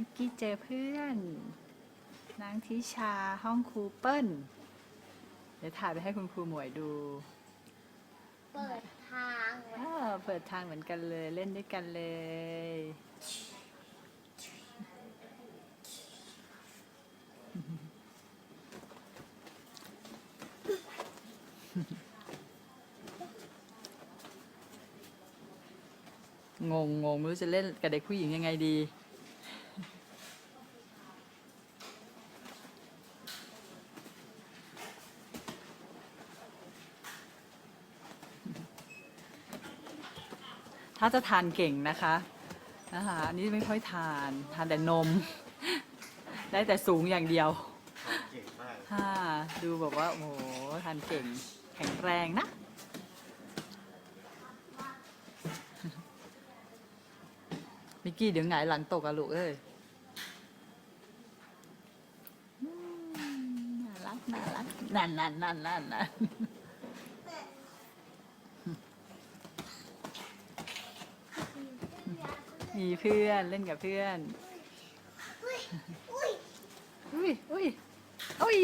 มิกกี้เจอเพื่อนนางทิชาห้องครูเปิ้ล เดี๋ยวถ่ายไปให้คุณครูหมวยดู เปิดทางไว้อ้าวเปิดทางเหมือนกันเลยเล่นด้วยกันเลย งงงงไม่รู้จะเล่นกับเด็กผู้หญิงยังไงดี ถ้าจะทานเก่งนะคะนะคะอันนี้ไม่ค่อยทานทานแต่นม ได้แต่สูงอย่างเดียวเก่งมากฮ่าดูแบบว่าโอ้โหทานเก่งแข็งแรงนะมิกกี้เดี๋ยวหงายหลังตกอะลูกเอ้ยอืมน่ารักน่ารักนั่นนั่นนั่นนั่นนั่น มีเพื่อนเล่นกับเพื่อนอุ้ยอุ้ยอุ้ย